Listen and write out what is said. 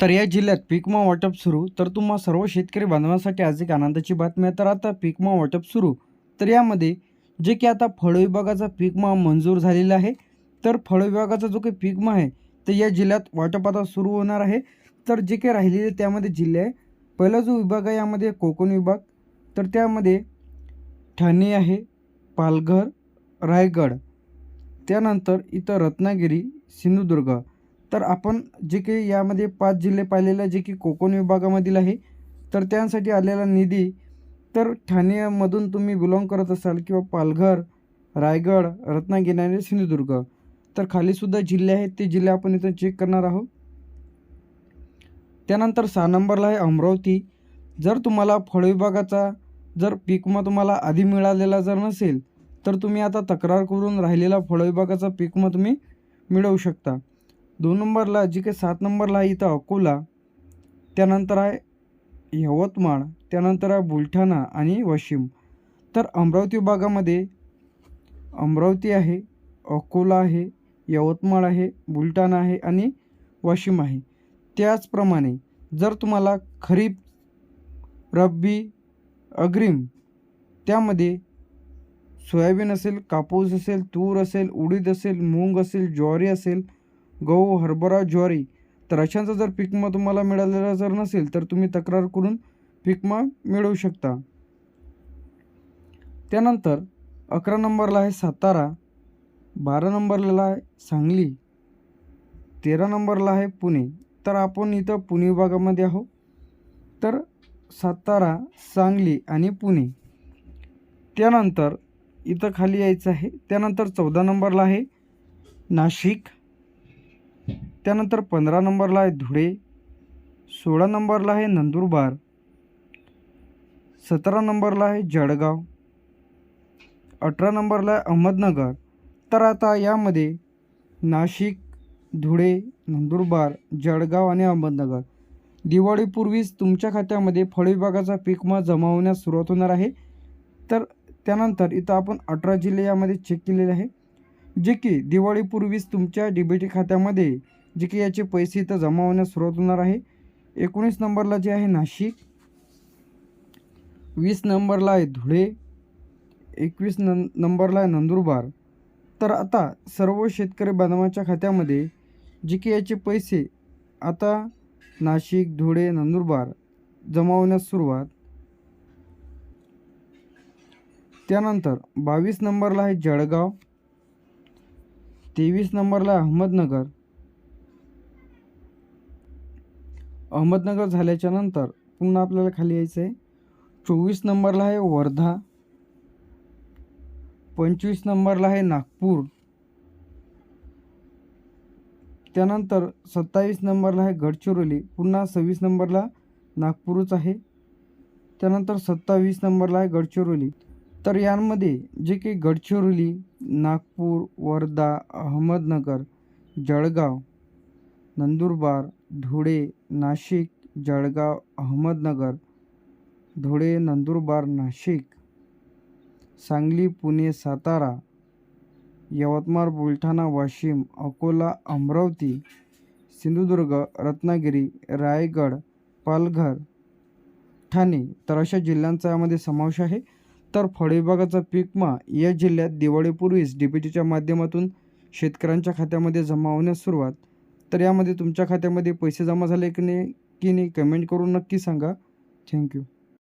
तर या जिल्ह्यात पीकमा वाटप सुरू. तर तुम्हा सर्व शेतकरी बांधवांसाठी आज एक आनंदाची बातमी आहे. तर आता पीकमा वाटप सुरू. तर यामध्ये जे की आता फळ विभागाचा पीकमा मंजूर झालेला आहे. तर फळ विभागाचा जो काही पीकमा आहे तर या जिल्ह्यात वाटप आता सुरू होणार आहे. तर जे काही राहिलेले त्यामध्ये जिल्हे आहे. पहिला जो विभाग आहे यामध्ये कोकण विभाग. तर त्यामध्ये ठाणे आहे पालघर रायगड. त्यानंतर इथं रत्नागिरी सिंधुदुर्ग. तर आपण जे काही यामध्ये पाच जिल्हे पाहिलेले जे की कोकण विभागामधील आहे तर त्यांसाठी आलेला निधी तर ठाणेमधून तुम्ही बिलॉंग करत असाल किंवा पालघर रायगड रत्नागिरी आणि सिंधुदुर्ग तर खालीसुद्धा जिल्हे आहेत ते जिल्हे आपण इथं चेक करणार आहोत. त्यानंतर सहा नंबरला आहे अमरावती. जर तुम्हाला फळ विभागाचा जर पीकमा तुम्हाला आधी मिळालेला जर नसेल तर तुम्ही आता तक्रार करून राहिलेला फळ विभागाचा पीकमा तुम्ही मिळवू शकता. दोन नंबरला जी काही सात नंबरला आहे इथं अकोला त्यानंतर आहे यवतमाळ त्यानंतर आहे बुलढाणा आणि वाशिम. तर अमरावती विभागामध्ये अमरावती आहे अकोला आहे यवतमाळ आहे बुलढाणा आहे आणि वाशिम आहे. त्याचप्रमाणे जर तुम्हाला खरीप रब्बी अग्रिम त्यामध्ये सोयाबीन असेल कापूस असेल तूर असेल उडीद असेल मूग असेल ज्वारी असेल गहू हरभरा ज्वारी. तर अशांचा जर पिकमा तुम्हाला मिळालेला जर नसेल तर तुम्ही तक्रार करून पिकमा मिळवू शकता. त्यानंतर अकरा नंबरला आहे सातारा बारा नंबरला आहे सांगली तेरा नंबरला आहे पुणे. तर आपण इथं पुणे विभागामध्ये आहोत. तर सातारा सांगली आणि पुणे. त्यानंतर इथं खाली यायचं आहे. त्यानंतर चौदा नंबरला आहे नाशिक त्यानंतर पंधरा नंबरला आहे धुळे सोळा नंबरला आहे नंदुरबार सतरा नंबरला आहे जळगाव अठरा नंबरला आहे अहमदनगर. तर आता यामध्ये नाशिक धुळे नंदुरबार जळगाव आणि अहमदनगर. दिवाळीपूर्वीच तुमच्या खात्यामध्ये फळ विभागाचा पीकमा जमा होण्यास सुरुवात होणार आहे. तर त्यानंतर इथं आपण अठरा जिल्हे यामध्ये चेक केलेले आहे. जे की दिवाळीपूर्वीच तुमच्या डी टी खात्यामध्ये जे की याचे पैसे इथं जमा होण्यास सुरुवात होणार आहे. एकोणीस नंबरला जे आहे नाशिक वीस नंबरला आहे धुळे एकवीस नं नंबरला आहे नंदुरबार. तर आता सर्व शेतकरी बांधवांच्या खात्यामध्ये जे की याचे पैसे आता नाशिक धुळे नंदुरबार जमा होण्यास सुरुवात. त्यानंतर बावीस नंबरला आहे जळगाव तेवीस नंबरला आहे अहमदनगर अहमदनगर झाल्याच्यानंतर पुन्हा आपल्याला खाली यायचं आहे. चोवीस नंबरला आहे वर्धा. पंचवीस नंबरला आहे नागपूर. त्यानंतर सत्तावीस नंबरला आहे गडचिरोली. पुन्हा सव्वीस नंबरला नागपूरच आहे. त्यानंतर सत्तावीस नंबरला आहे गडचिरोली. तर यांमध्ये जे काही गडचिरोली नागपूर वर्धा अहमदनगर जळगाव नंदुरबार धुळे नाशिक जळगाव अहमदनगर धुळे नंदुरबार नाशिक सांगली पुणे सातारा यवतमाळ बुलढाणा वाशिम अकोला अमरावती सिंधुदुर्ग रत्नागिरी रायगड पालघर ठाणे. तर अशा जिल्ह्यांचा यामध्ये समावेश आहे. तर फळविभागाचा पीकमा या जिल्ह्यात दिवाळीपूर्वीच डी टीच्या माध्यमातून शेतकऱ्यांच्या खात्यामध्ये जमा होण्यास सुरुवात तर यामध्ये तुमच्या खात्यामध्ये पैसे जमा झाले की नाही की नाही कमेंट करून नक्की सांगा. थँक्यू